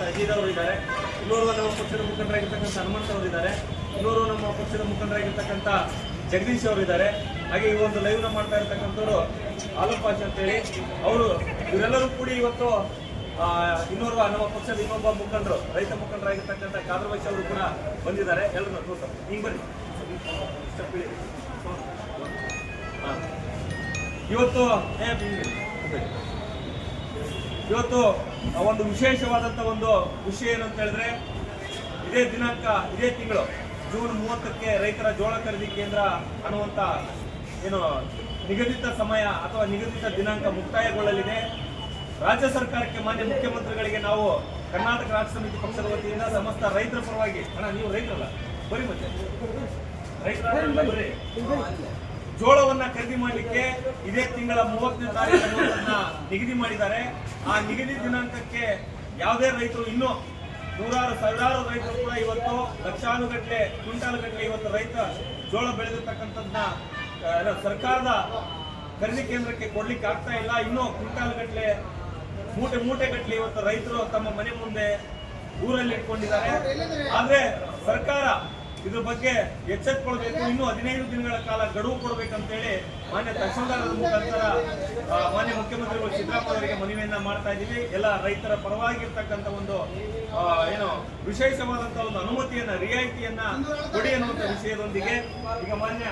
ವಹೀದ್ ಅವರು ಇದ್ದಾರೆ. ಇನ್ನೂರು ನಮ್ಮ ಪಕ್ಷದ ಮುಖಂಡರಾಗಿರ್ತಕ್ಕಂಥ ಹನುಮಂತ ಅವರು ಇದ್ದಾರೆ. ಇನ್ನೂರು ನಮ್ಮ ಪಕ್ಷದ ಮುಖಂಡರಾಗಿರ್ತಕ್ಕಂಥ ಜಗದೀಶ್ ಅವರು ಇದ್ದಾರೆ. ಹಾಗೆ ಈ ಒಂದು ಲೈವ್ನ ಮಾಡ್ತಾ ಇರ್ತಕ್ಕಂಥವ್ರು ಪಾಚ್ ಅಂತೇಳಿ ಅವರು ಇವರೆಲ್ಲರೂ ಕೂಡಿ ಇವತ್ತು ಆ, ಇನ್ನೋರ್ವ ನಮ್ಮ ಪಕ್ಷದ ಇನ್ನೊಬ್ಬ ಮುಖಂಡರು ರೈತ ಮುಖಂಡರಾಗಿರ್ತಕ್ಕಂಥ ಕಾದರ್ವಶ್ ಅವರು ಕೂಡ ಬಂದಿದ್ದಾರೆ. ಎಲ್ಲರೂ ತೋರ್ಸ ಹಿಂಗೆ ಬನ್ನಿ. ಇವತ್ತು. ಇವತ್ತು ಒಂದು ವಿಶೇಷವಾದಂಥ ಒಂದು ವಿಷಯ ಏನು ಅಂತ ಹೇಳಿದ್ರೆ, ಇದೇ ದಿನಾಂಕ, ಇದೇ ತಿಂಗಳು, ಜೂನ್ ಮೂವತ್ತಕ್ಕೆ ರೈತರ ಜೋಳ ಖರೀದಿ ಕೇಂದ್ರ ಅನ್ನುವಂತ ಏನು ನಿಗದಿತ ಸಮಯ ಅಥವಾ ನಿಗದಿತ ದಿನಾಂಕ ಮುಕ್ತಾಯಗೊಳ್ಳಲಿದೆ. ರಾಜ್ಯ ಸರ್ಕಾರಕ್ಕೆ ಮಾನ್ಯ ಮುಖ್ಯಮಂತ್ರಿಗಳಿಗೆ ನಾವು ಕರ್ನಾಟಕ ರಾಜ್ಯ ಸಮಿತಿ ಪಕ್ಷದ ವತಿಯಿಂದ ಸಮಸ್ತ ರೈತರ ಪರವಾಗಿ, ಅಣ್ಣ, ನೀವು ರೈತರಲ್ಲ ಬರೀ ಮತ್ತೆ. ರೈತರ ಬರ್ರಿ ಜೋಳವನ್ನ ಖರೀದಿ ಮಾಡಲಿಕ್ಕೆ ಇದೇ ತಿಂಗಳ ಮೂವತ್ತನೇ ತಾರೀಕು ನಿಗದಿ ಮಾಡಿದ್ದಾರೆ. ಆ ನಿಗದಿ ದಿನಾಂಕಕ್ಕೆ ಯಾವುದೇ ರೈತರು ಇನ್ನೂ ನೂರಾರು, ಸಾವಿರಾರು ರೈತರು ಕೂಡ ಇವತ್ತು ಲಕ್ಷಾನುಗಟ್ಟಲೆ ಕ್ವಿಂಟಾನುಗಟ್ಟಲೆ ಇವತ್ತು ರೈತ ಜೋಳ ಬೆಳೆದಿರ್ತಕ್ಕಂಥದ್ದನ್ನ ಸರ್ಕಾರದ ಖರೀದಿ ಕೇಂದ್ರಕ್ಕೆ ಕೊಡ್ಲಿಕ್ಕೆ ಆಗ್ತಾ ಇಲ್ಲ. ಇನ್ನೂ ಕ್ವಿಂಟಾನುಗಟ್ಟಲೆ ಮೂಟೆ ಮೂಟೆ ಗಟ್ಟಲೆ ಇವತ್ತು ರೈತರು ತಮ್ಮ ಮನೆ ಮುಂದೆ ಊರಲ್ಲಿ ಇಟ್ಕೊಂಡಿದ್ದಾರೆ ಆದ್ರೆ ಸರ್ಕಾರ ಇದ್ರ ಬಗ್ಗೆ ಎಚ್ಚೆತ್ಕೊಳ್ಬೇಕು ಇನ್ನು ಹದಿನೈದು ದಿನಗಳ ಕಾಲ ಗಡುವು ಕೊಡ್ಬೇಕಂತೇಳಿ ಮಾನ್ಯ ತಹಸೀಲ್ದಾರರ ಮುಖಾಂತರ ಮಾನ್ಯ ಮುಖ್ಯಮಂತ್ರಿಗಳು ಸಿದ್ದರಾಮಯ್ಯ ಅವರಿಗೆ ಮನವಿಯನ್ನ ಮಾಡ್ತಾ ಇದ್ದೀವಿ. ಎಲ್ಲ ರೈತರ ಪರವಾಗಿರ್ತಕ್ಕಂಥ ಒಂದು ಏನು ವಿಶೇಷವಾದಂತಹ ಒಂದು ಅನುಮತಿಯನ್ನ, ರಿಯಾಯಿತಿಯನ್ನ ಕೊಡಿ ಅನ್ನುವಂಥ ವಿಷಯದೊಂದಿಗೆ ಈಗ ಮಾನ್ಯ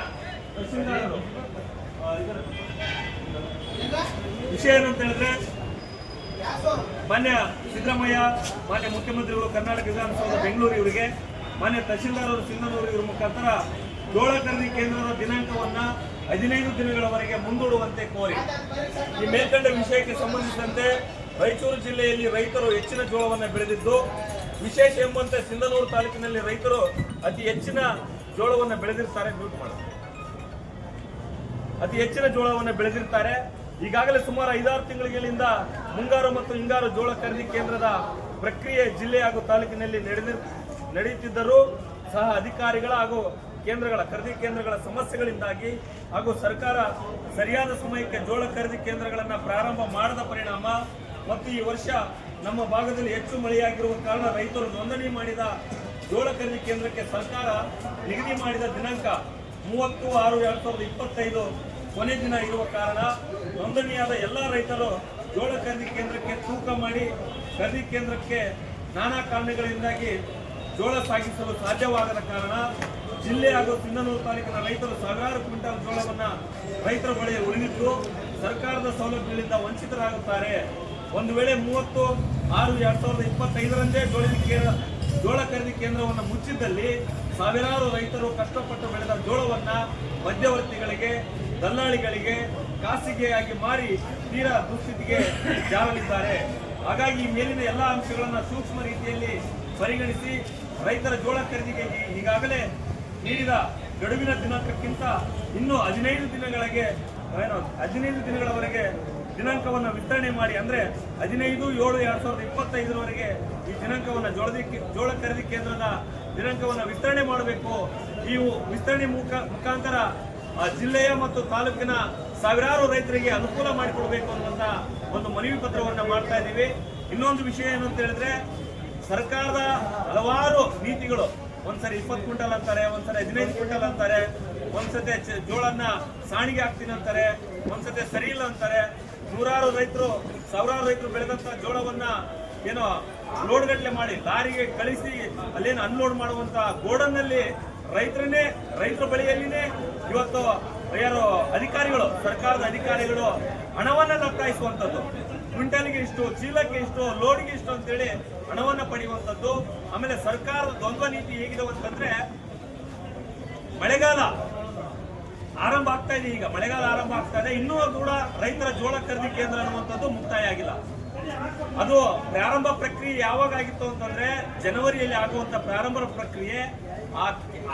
ಇದರ ವಿಷಯ ಏನಂತ ಹೇಳಿದ್ರೆ, ಮಾನ್ಯ ಸಿದ್ದರಾಮಯ್ಯ, ಮಾನ್ಯ ಮುಖ್ಯಮಂತ್ರಿಗಳು ಕರ್ನಾಟಕ ವಿಧಾನಸೌಧ ಬೆಂಗಳೂರು ಇವರಿಗೆ ಮಾನ್ಯ ತಹಶೀಲ್ದಾರ್ ಅವರು, ಸಿಂಧನೂರು ಇವರ ಮುಖಾಂತರ ಜೋಳ ಖರೀದಿ ಕೇಂದ್ರದ ದಿನಾಂಕವನ್ನ ಹದಿನೈದು ದಿನಗಳವರೆಗೆ ಮುಂದೂಡುವಂತೆ ಕೋರಿ. ಈ ಮೇಲ್ಕಂಡ ವಿಷಯಕ್ಕೆ ಸಂಬಂಧಿಸಿದಂತೆ ರಾಯಚೂರು ಜಿಲ್ಲೆಯಲ್ಲಿ ರೈತರು ಹೆಚ್ಚಿನ ಜೋಳವನ್ನು ಬೆಳೆದಿದ್ದು, ವಿಶೇಷ ಎಂಬಂತೆ ಸಿಂಧನೂರು ತಾಲೂಕಿನಲ್ಲಿ ರೈತರು ಅತಿ ಹೆಚ್ಚಿನ ಜೋಳವನ್ನು ಬೆಳೆದಿರ್ತಾರೆ ಮ್ಯೂಟ್ ಮಾಡೋದು ಅತಿ ಹೆಚ್ಚಿನ ಜೋಳವನ್ನು ಬೆಳೆದಿರ್ತಾರೆ. ಈಗಾಗಲೇ ಸುಮಾರು ಐದಾರು ತಿಂಗಳಿಂದ ಮುಂಗಾರು ಮತ್ತು ಹಿಂಗಾರು ಜೋಳ ಖರೀದಿ ಕೇಂದ್ರದ ಪ್ರಕ್ರಿಯೆ ಜಿಲ್ಲೆ ಹಾಗೂ ತಾಲೂಕಿನಲ್ಲಿ ನಡೆದಿ ನಡೆಯುತ್ತಿದ್ದರೂ ಸಹ ಅಧಿಕಾರಿಗಳ ಹಾಗೂ ಕೇಂದ್ರಗಳ ಖರೀದಿ ಕೇಂದ್ರಗಳ ಸಮಸ್ಯೆಗಳಿಂದಾಗಿ ಹಾಗೂ ಸರ್ಕಾರ ಸರಿಯಾದ ಸಮಯಕ್ಕೆ ಜೋಳ ಖರೀದಿ ಕೇಂದ್ರಗಳನ್ನು ಪ್ರಾರಂಭ ಮಾಡದ ಪರಿಣಾಮ ಮತ್ತು ಈ ವರ್ಷ ನಮ್ಮ ಭಾಗದಲ್ಲಿ ಹೆಚ್ಚು ಮಳೆಯಾಗಿರುವ ಕಾರಣ ರೈತರು ನೋಂದಣಿ ಮಾಡಿದ ಜೋಳ ಖರೀದಿ ಕೇಂದ್ರಕ್ಕೆ ಸರ್ಕಾರ ನಿಗದಿ ಮಾಡಿದ ದಿನಾಂಕ ಮೂವತ್ತು ಆರು ಎರಡು ಸಾವಿರದ ಇಪ್ಪತ್ತೈದು ಕೊನೆ ದಿನ ಇರುವ ಕಾರಣ ನೋಂದಣಿಯಾದ ಎಲ್ಲ ರೈತರು ಜೋಳ ಖರೀದಿ ಕೇಂದ್ರಕ್ಕೆ ತೂಕ ಮಾಡಿ ಖರೀದಿ ಕೇಂದ್ರಕ್ಕೆ ನಾನಾ ಕಾರಣಗಳಿಂದಾಗಿ ಜೋಳ ಸಾಗಿಸಲು ಸಾಧ್ಯವಾಗದ ಕಾರಣ ಜಿಲ್ಲೆ ಹಾಗೂ ಸಿಂಧನೂರು ತಾಲೂಕಿನ ರೈತರು ಸಾವಿರಾರು ಕ್ವಿಂಟಲ್ ಜೋಳವನ್ನು ರೈತರ ಬಳಿ ಉಳಿದಿದ್ದು ಸರ್ಕಾರದ ಸೌಲಭ್ಯಗಳಿಂದ ವಂಚಿತರಾಗುತ್ತಾರೆ. ಒಂದು ವೇಳೆ ಮೂವತ್ತು ಆರು ಎರಡ್ ಸಾವಿರದ ಇಪ್ಪತ್ತೈದರಂದೇ ಜೋಳ ಕೇಂದ್ರ ಜೋಳ ಖರೀದಿ ಕೇಂದ್ರವನ್ನು ಮುಚ್ಚಿದ್ದಲ್ಲಿ ಸಾವಿರಾರು ರೈತರು ಕಷ್ಟಪಟ್ಟು ಬೆಳೆದ ಜೋಳವನ್ನು ಮಧ್ಯವರ್ತಿಗಳಿಗೆ, ದಲ್ಲಾಳಿಗಳಿಗೆ ಖಾಸಗಿಯಾಗಿ ಮಾರಿ ತೀರಾ ದುಸ್ಥಿತಿಗೆ ಜಾರಲಿದ್ದಾರೆ. ಹಾಗಾಗಿ ಮೇಲಿನ ಎಲ್ಲ ಅಂಶಗಳನ್ನು ಸೂಕ್ಷ್ಮ ರೀತಿಯಲ್ಲಿ ಪರಿಗಣಿಸಿ ರೈತರ ಜೋಳ ಖರೀದಿಗೆ ಈಗಾಗಲೇ ನೀಡಿದ ಗಡುವಿನ ದಿನಾಂಕಕ್ಕಿಂತ ಇನ್ನೂ ಹದಿನೈದು ದಿನಗಳಿಗೆ, ಏನು, ಹದಿನೈದು ದಿನಗಳವರೆಗೆ ದಿನಾಂಕವನ್ನು ವಿಸ್ತರಣೆ ಮಾಡಿ ಅಂದರೆ ಹದಿನೈದು, ಏಳು, ಎರಡು ಸಾವಿರದ ಇಪ್ಪತ್ತೈದರವರೆಗೆ ಈ ದಿನಾಂಕವನ್ನು ಜೋಳದಿ, ಜೋಳ ಖರೀದಿ ಕೇಂದ್ರದ ದಿನಾಂಕವನ್ನು ವಿಸ್ತರಣೆ ಮಾಡಬೇಕು. ಈ ವಿಸ್ತರಣೆ ಮುಖ, ಮುಖಾಂತರ ಜಿಲ್ಲೆಯ ಮತ್ತು ತಾಲೂಕಿನ ಸಾವಿರಾರು ರೈತರಿಗೆ ಅನುಕೂಲ ಮಾಡಿಕೊಡಬೇಕು ಅನ್ನುವಂಥ ಒಂದು ಮನವಿ ಪತ್ರವನ್ನು ಮಾಡ್ತಾ ಇದ್ದೀವಿ ಇನ್ನೊಂದು ವಿಷಯ ಏನು ಅಂತ ಹೇಳಿದ್ರೆ ಸರ್ಕಾರದ ಹಲವಾರು ನೀತಿಗಳು. ಒಂದ್ಸರಿ ಇಪ್ಪತ್ತು ಕ್ವಿಂಟಲ್ ಅಂತಾರೆ, ಒಂದ್ಸರಿ ಹದಿನೈದು ಕ್ವಿಂಟಲ್ ಅಂತಾರೆ, ಒಂದ್ಸತಿ ಜೋಳನ್ನ ಸಾಣಿಗೆ ಹಾಕ್ತೀನಿ ಅಂತಾರೆ, ಒಂದ್ಸತಿ ಸರಿ ಇಲ್ಲ ಅಂತಾರೆ. ನೂರಾರು ರೈತರು, ಸಾವಿರಾರು ರೈತರು ಬೆಳೆದಂತ ಜೋಳವನ್ನ ಏನೋ ಲೋಡ್ ಗಟ್ಟಲೆ ಮಾಡಿ ಲಾರಿಗೆ ಕಳಿಸಿ ಅಲ್ಲೇನು ಅನ್ಲೋಡ್ ಮಾಡುವಂತ ಗೋಡನ್ನಲ್ಲಿ ರೈತರನ್ನೇ, ರೈತರ ಬಳಿಯಲ್ಲಿನೇ ಇವತ್ತು ಯಾರು ಅಧಿಕಾರಿಗಳು, ಸರ್ಕಾರದ ಅಧಿಕಾರಿಗಳು ಹಣವನ್ನ ಲಗ್ಗಾಯಿಸುವಂಥದ್ದು ಕ್ವಿಂಟಲ್ಗೆ ಇಷ್ಟು, ಚೀಲಕ್ಕೆ ಇಷ್ಟು, ಲೋಡ್ಗೆ ಇಷ್ಟು ಅಂತೇಳಿ ಹಣವನ್ನ ಪಡೆಯುವಂಥದ್ದು ಆಮೇಲೆ ಸರ್ಕಾರದ ದ್ವಂದ್ವ ನೀತಿ ಹೇಗಿದೆ ಅಂತಂದ್ರೆ, ಮಳೆಗಾಲ ಆರಂಭ ಆಗ್ತಾ ಇದೆ ಈಗ. ಮಳೆಗಾಲ ಆರಂಭ ಆಗ್ತಾ ಇದೆ. ಇನ್ನೂ ಕೂಡ ರೈತರ ಜೋಳ ಖರೀದಿ ಕೇಂದ್ರ ಅನ್ನುವಂಥದ್ದು ಮುಕ್ತಾಯ ಆಗಿಲ್ಲ. ಅದು ಪ್ರಾರಂಭ ಪ್ರಕ್ರಿಯೆ ಯಾವಾಗ ಆಗಿತ್ತು ಅಂತಂದ್ರೆ, ಜನವರಿಯಲ್ಲಿ ಆಗುವಂತ ಪ್ರಾರಂಭ ಪ್ರಕ್ರಿಯೆ ಆ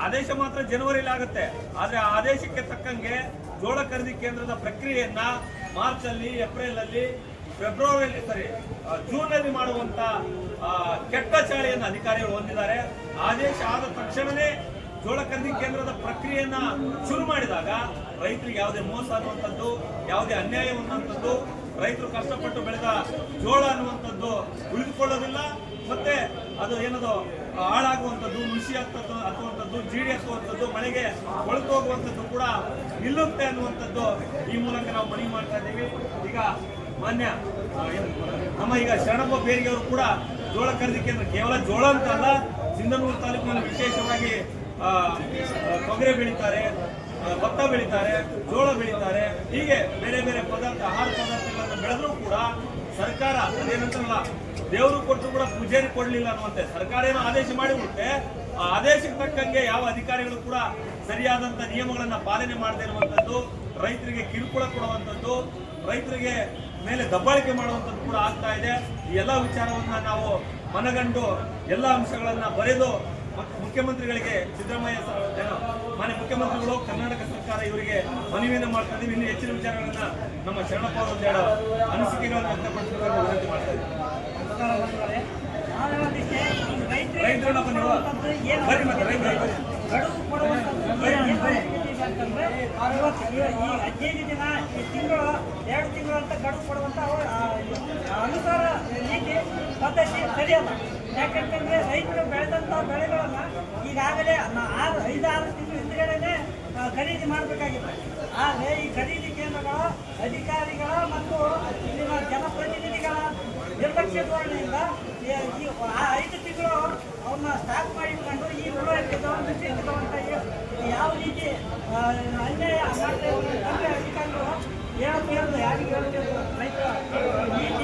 ಆದೇಶ ಮಾತ್ರ ಜನವರಿಯಲ್ಲಿ ಆಗುತ್ತೆ. ಆದ್ರೆ ಆ ಆದೇಶಕ್ಕೆ ತಕ್ಕಂಗೆ ಜೋಳ ಖರೀದಿ ಕೇಂದ್ರದ ಪ್ರಕ್ರಿಯೆಯನ್ನ ಮಾರ್ಚ್ ಅಲ್ಲಿ ಏಪ್ರಿಲ್ ಅಲ್ಲಿ ಫೆಬ್ರವರಿಯಲ್ಲಿ ಸರಿ ಜೂನ್ ಅಲ್ಲಿ ಮಾಡುವಂತ ಕೆಟ್ಟ ಚಾಳಿಯನ್ನು ಅಧಿಕಾರಿಗಳು ಹೊಂದಿದ್ದಾರೆ. ಆದೇಶ ಆದ ತಕ್ಷಣವೇ ಜೋಳ ಖರೀದಿ ಕೇಂದ್ರದ ಪ್ರಕ್ರಿಯೆಯನ್ನ ಶುರು ಮಾಡಿದಾಗ ರೈತರಿಗೆ ಯಾವುದೇ ಮೋಸ ಅನ್ನುವಂಥದ್ದು ಯಾವುದೇ ಅನ್ಯಾಯ ಅನ್ನುವಂಥದ್ದು, ರೈತರು ಕಷ್ಟಪಟ್ಟು ಬೆಳೆದ ಜೋಳ ಅನ್ನುವಂಥದ್ದು ಉಳಿದುಕೊಳ್ಳೋದಿಲ್ಲ. ಮತ್ತೆ ಅದು ಏನದು ಹಾಳಾಗುವಂಥದ್ದು ಹತ್ತುವಂಥದ್ದು ಡಿ ಎಸ್ ಮಳೆಗೆ ಕೊಳೆತು ಹೋಗುವಂಥದ್ದು ಕೂಡ ನಿಲ್ಲುತ್ತೆ ಅನ್ನುವಂಥದ್ದು ಈ ಮೂಲಕ ನಾವು ಮನವಿ ಮಾಡ್ತಾ ಇದ್ದೀವಿ. ಈಗ ಮಾನ್ಯ ನಮ್ಮ ಈಗ ಶರಣಪ್ಪ ಬೇರಿಗೆ ಅವರು ಕೂಡ ಜೋಳ ಖರೀದಿ ಕೇಂದ್ರ ಕೇವಲ ಜೋಳ ಅಂತ ಅಲ್ಲ, ಸಿಂಧನೂರು ತಾಲೂಕಿನಲ್ಲಿ ವಿಶೇಷವಾಗಿ ತೊಗರೆ ಬೆಳೀತಾರೆ ಭತ್ತ ಬೆಳೀತಾರೆ, ಜೋಳ ಬೆಳೀತಾರೆ. ಹೀಗೆ ಬೇರೆ ಬೇರೆ ಪದಾರ್ಥ, ಆಹಾರ ಪದಾರ್ಥಗಳನ್ನು ಬೆಳೆದ್ರೂ ಕೂಡ ಸರ್ಕಾರ ಅದೇನಂತಾರಲ್ಲ ದೇವರು ಕೊಟ್ಟರು ಕೂಡ ಪೂಜಾರಿ ಕೊಡಲಿಲ್ಲ ಅನ್ನುವಂತೆ. ಸರ್ಕಾರ ಏನೋ ಆದೇಶ ಮಾಡಿಬಿಡುತ್ತೆ ಆ ಆದೇಶಕ್ಕೆ ತಕ್ಕಂಗೆ ಯಾವ ಅಧಿಕಾರಿಗಳು ಕೂಡ ಸರಿಯಾದಂತ ನಿಯಮಗಳನ್ನು ಪಾಲನೆ ಮಾಡದೇ ಇರುವಂತದ್ದು, ರೈತರಿಗೆ ಕಿರುಕುಳ ಕೊಡುವಂಥದ್ದು ರೈತರಿಗೆ ಮೇಲೆ ದಬ್ಬಾಳಿಕೆ ಮಾಡುವಂಥದ್ದು ಕೂಡ ಆಗ್ತಾ ಇದೆ. ಈ ಎಲ್ಲ ವಿಚಾರವನ್ನು ನಾವು ಮನಗಂಡು ಎಲ್ಲ ಅಂಶಗಳನ್ನು ಬರೆದು ಮುಖ್ಯಮಂತ್ರಿಗಳಿಗೆ, ಸಿದ್ದರಾಮಯ್ಯ ಮಾನ್ಯ ಮುಖ್ಯಮಂತ್ರಿಗಳು, ಕರ್ನಾಟಕ ಸರ್ಕಾರ ಇವರಿಗೆ ಮನವಿಯನ್ನು ಮಾಡ್ತಾ ಇದ್ದೀವಿ ಇನ್ನು ಹೆಚ್ಚಿನ ವಿಚಾರಗಳನ್ನು ನಮ್ಮ ಶರಣಪ್ಪ ಅವರು ಅನಿಸಿಕೆಗಳನ್ನು ವ್ಯಕ್ತಪಡಿಸಬೇಕು ವಿನಂತಿ ಮಾಡ್ತಾ ಇದ್ದೀವಿ ಗಡುವು ಕೊಡುವಂಥದ್ದು ಈ ಹದಿನೈದು ದಿನ ಈ ತಿಂಗಳು ಎರಡು ತಿಂಗಳು ಅಂತ ಗಡುವು ಕೊಡುವಂಥ ಅನುಸಾರ ನೀತಿ ಪದ್ಧತಿ ಸರಿಯಲ್ಲ. ಯಾಕಂತಂದ್ರೆ ರೈತರು ಬೆಳೆದಂಥ ಬೆಳೆಗಳನ್ನ ಈಗಾಗಲೇ ಆರು ಐದಾರು ತಿಂಗಳು ಹಿಂದ್ಗಡೆನೆ ಖರೀದಿ ಮಾಡಬೇಕಾಗಿತ್ತು. ಆದರೆ ಈ ಖರೀದಿ ಕೇಂದ್ರಗಳ ಅಧಿಕಾರಿಗಳ ಮತ್ತು ಇಲ್ಲಿನ ಜನಪ್ರತಿನಿಧಿಗಳ ನಿರ್ಲಕ್ಷ್ಯ ಧೋರಣೆಯಿಂದ ಈ ಐದು ತಿಂಗಳು ಅವನ್ನ ಸ್ಟಾಕ್ ಮಾಡಿ ಇಟ್ಕೊಂಡು ಈ ಉಳುವಳಿಕೆ ತಗೊಂಡು ಯಾವ ರೀತಿ ಅನ್ಯಾಯ ಮಾಡ್ತಾ ಇದ್ದಾರೆ ಅಧಿಕಾರಿಗಳು ಹೇಳೋದು ಹೇಳೋದು ಯಾರಿಗೆ ಹೇಳೋದು ರೈತರ